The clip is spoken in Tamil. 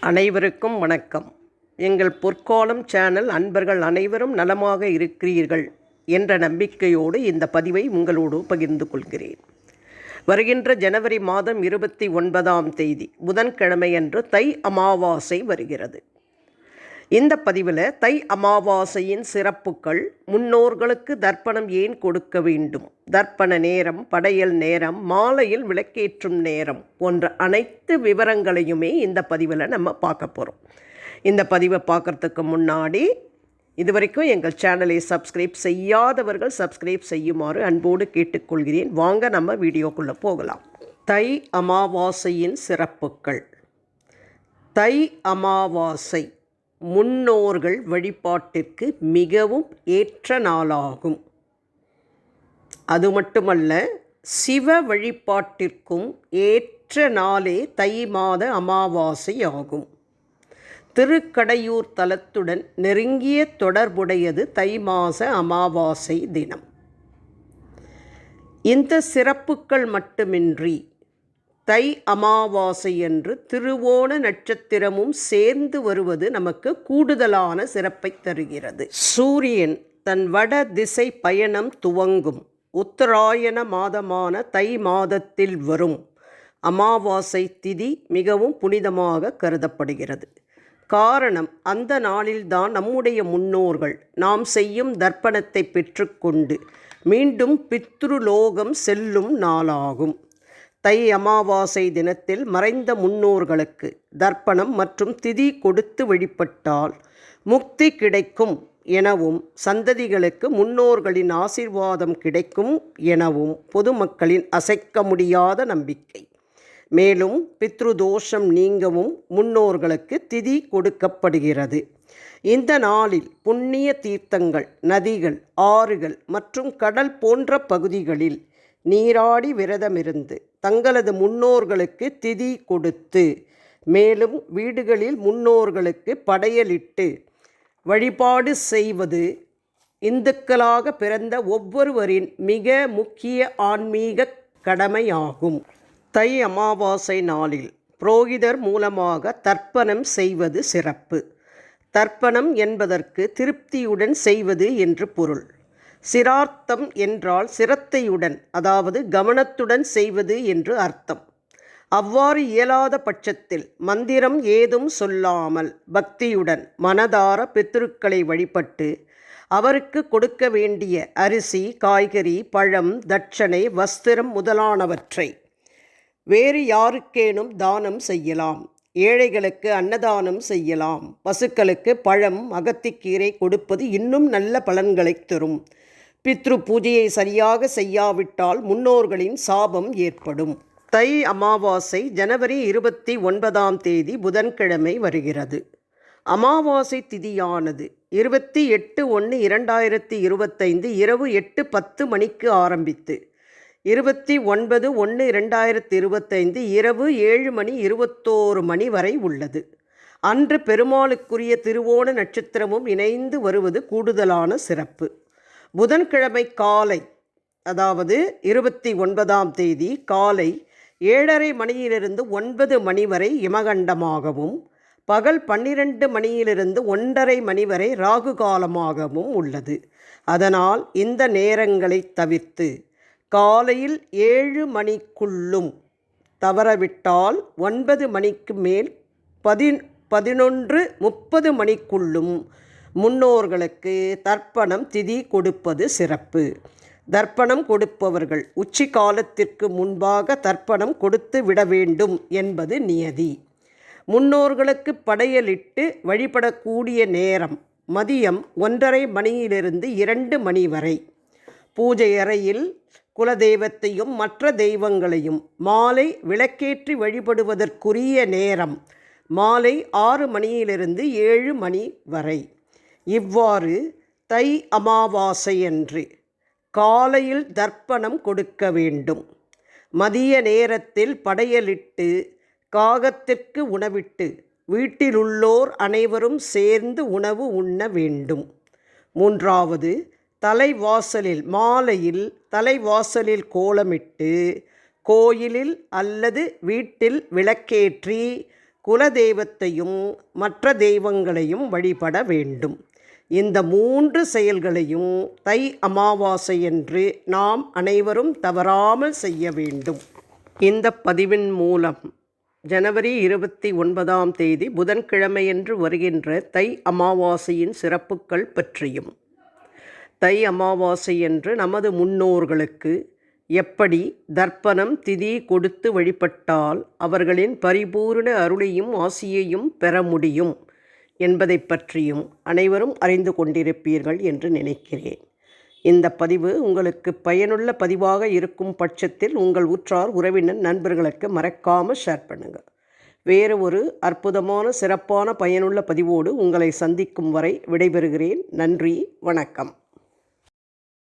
அனைவருக்கும் வணக்கம். எங்கள் பொற்காலம் சேனல் அன்பர்கள் அனைவரும் நலமாக இருக்கிறீர்கள் என்ற நம்பிக்கையோடு இந்த பதிவை உங்களோடு பகிர்ந்து கொள்கிறேன். வருகின்ற ஜனவரி மாதம் இருபத்தி ஒன்பதாம் தேதி புதன்கிழமையன்று தை அமாவாசை வருகிறது. இந்த பதிவில் தை அமாவாசையின் சிறப்புகள் முன்னோர்களுக்கு தர்ப்பணம் ஏன் கொடுக்க வேண்டும்? தர்ப்பண நேரம் படையல் நேரம் மாலையில் விளக்கேற்றும் நேரம் போன்ற அனைத்து விவரங்களையுமே இந்த பதிவில் நம்ம பார்க்க போகிறோம் இந்த பதிவை பார்க்குறதுக்கு முன்னாடி இதுவரைக்கும் எங்கள் சேனலை சப்ஸ்கிரைப் செய்யாதவர்கள் சப்ஸ்கிரைப் செய்யுமாறு அன்போடு கேட்டுக்கொள்கிறேன். வாங்க நம்ம வீடியோக்குள்ளே போகலாம். தை அமாவாசையின் சிறப்புகள். தை அமாவாசை. முன்னோர்கள் வழிபாட்டிற்கு மிகவும் ஏற்ற நாளாகும். அது மட்டுமல்ல சிவ வழிபாட்டிற்கும் ஏற்ற நாளே தை மாத அமாவாசை ஆகும். திருக்கடையூர் தலத்துடன் நெருங்கிய தொடர்புடையது தை மாத அமாவாசை தினம். இந்த சிறப்புகள் மட்டுமின்றி தை அமாவாசை என்று திருவோண நட்சத்திரமும் சேர்ந்து வருவது நமக்கு கூடுதலான சிறப்பை தருகிறது. சூரியன் தன் வட திசை பயணம் துவங்கும். உத்தராயண மாதமான தை மாதத்தில் வரும். அமாவாசை திதி மிகவும் புனிதமாக கருதப்படுகிறது. காரணம் அந்த நாளில்தான் நம்முடைய முன்னோர்கள் நாம் செய்யும் தர்ப்பணத்தை பெற்றுக்கொண்டு மீண்டும் பித்ருலோகம் செல்லும் நாளாகும். தை அமாவாசை தினத்தில் மறைந்த முன்னோர்களுக்கு தர்ப்பணம் மற்றும் திதி கொடுத்து வழிபட்டால் முக்தி கிடைக்கும் எனவும் சந்ததிகளுக்கு முன்னோர்களின் ஆசிர்வாதம் கிடைக்கும் எனவும் பொதுமக்களின் அசைக்க முடியாத நம்பிக்கை. மேலும் பித்ருதோஷம் நீங்கவும் முன்னோர்களுக்கு திதி கொடுக்கப்படுகிறது. இந்த நாளில் புண்ணிய தீர்த்தங்கள் நதிகள் ஆறுகள் மற்றும் கடல் போன்ற பகுதிகளில் நீராடி விரதமிருந்து தங்களது முன்னோர்களுக்கு திதி கொடுத்து மேலும் வீடுகளில் முன்னோர்களுக்கு படையலிட்டு வழிபாடு செய்வது இந்துக்களாக பிறந்த ஒவ்வொருவரின் மிக முக்கிய ஆன்மீக கடமையாகும். தை அமாவாசை நாளில் புரோகிதர் மூலமாக தர்ப்பணம் செய்வது சிறப்பு. தர்ப்பணம் என்பதற்கு திருப்தியுடன் செய்வது என்று பொருள். சிரார்த்தம் என்றால் சிரத்தையுடன் அதாவது கவனத்துடன் செய்வது என்று அர்த்தம். அவ்வாறு இயலாத பட்சத்தில் மந்திரம் ஏதும் சொல்லாமல் பக்தியுடன் மனதார பித்திருக்களை வழிபட்டு அவருக்கு கொடுக்க வேண்டிய அரிசி காய்கறி பழம் தட்சணை வஸ்திரம் முதலானவற்றை வேறு யாருக்கேனும் தானம் செய்யலாம். ஏழைகளுக்கு அன்னதானம் செய்யலாம். பசுக்களுக்கு பழம் அகத்திக்கீரை கொடுப்பது இன்னும் நல்ல பலன்களை தரும். பித்ரு பூஜையை சரியாக செய்யாவிட்டால் முன்னோர்களின் சாபம் ஏற்படும். தை அமாவாசை ஜனவரி இருபத்தி ஒன்பதாம் தேதி புதன்கிழமை வருகிறது. அமாவாசை திதியானது இருபத்தி எட்டு ஒன்று இரண்டாயிரத்தி இருபத்தைந்து இரவு எட்டு பத்து மணிக்கு ஆரம்பித்து இருபத்தி ஒன்பது ஒன்று இரண்டாயிரத்தி இருபத்தைந்து இரவு ஏழு மணி இருபத்தோரு மணி வரை உள்ளது. அன்று பெருமாளுக்குரிய திருவோண நட்சத்திரமும் இணைந்து வருவது கூடுதலான சிறப்பு. புதன்கிழமை காலை அதாவது இருபத்தி ஒன்பதாம் தேதி காலை ஏழரை மணியிலிருந்து ஒன்பது மணி வரை இமகண்டமாகவும் பகல் பன்னிரண்டு மணியிலிருந்து ஒன்றரை மணி வரை ராகு காலமாகவும் உள்ளது. அதனால் இந்த நேரங்களை தவிர்த்து காலையில் ஏழு மணிக்குள்ளும் தவறவிட்டால் ஒன்பது மணிக்கு மேல் பதின் பதினொன்று முப்பது மணிக்குள்ளும் முன்னோர்களுக்கு தர்ப்பணம் திதி கொடுப்பது சிறப்பு. தர்ப்பணம் கொடுப்பவர்கள் உச்சி காலத்திற்கு முன்பாக தர்ப்பணம் கொடுத்து விட வேண்டும் என்பது நியதி. முன்னோர்களுக்கு படையலிட்டு வழிபடக்கூடிய நேரம் மதியம் ஒன்றரை மணியிலிருந்து இரண்டு மணி வரை. பூஜை அறையில் குலதெய்வத்தையும் மற்ற தெய்வங்களையும் மாலை விளக்கேற்றி வழிபடுவதற்குரிய நேரம் மாலை ஆறு மணியிலிருந்து ஏழு மணி வரை. இவ்வாறு தை அமாவாசையன்று காலையில் தர்ப்பணம் கொடுக்க வேண்டும். மதிய நேரத்தில் படையலிட்டு காகத்திற்கு உணவிட்டு வீட்டிலுள்ளோர் அனைவரும் சேர்ந்து உணவு உண்ண வேண்டும். மூன்றாவது தலைவாசலில் மாலையில் தலைவாசலில் கோலமிட்டு கோயிலில் அல்லது வீட்டில் விளக்கேற்றி குலதெய்வத்தையும் மற்ற தெய்வங்களையும் வழிபட வேண்டும். இந்த மூன்று செயல்களையும் தை அமாவாசையன்று நாம் அனைவரும் தவறாமல் செய்ய வேண்டும். இந்த பதிவின் மூலம் ஜனவரி இருபத்தி ஒன்பதாம் தேதி புதன்கிழமையன்று வருகின்ற தை அமாவாசையின் சிறப்புகள் பற்றியும் தை அமாவாசை என்று நமது முன்னோர்களுக்கு எப்படி தர்ப்பணம் திதி கொடுத்து வழிபட்டால் அவர்களின் பரிபூர்ண அருளையும் ஆசியையும் பெற முடியும்? என்பதை பற்றியும் அனைவரும் அறிந்து கொண்டிருப்பீர்கள் என்று நினைக்கிறேன். இந்த பதிவு உங்களுக்கு பயனுள்ள பதிவாக இருக்கும் பட்சத்தில் உங்கள் உற்றார் உறவினர் நண்பர்களுக்கு மறக்காமல் ஷேர் பண்ணுங்கள் வேறு ஒரு அற்புதமான சிறப்பான பயனுள்ள பதிவோடு உங்களை சந்திக்கும் வரை விடைபெறுகிறேன். நன்றி வணக்கம்.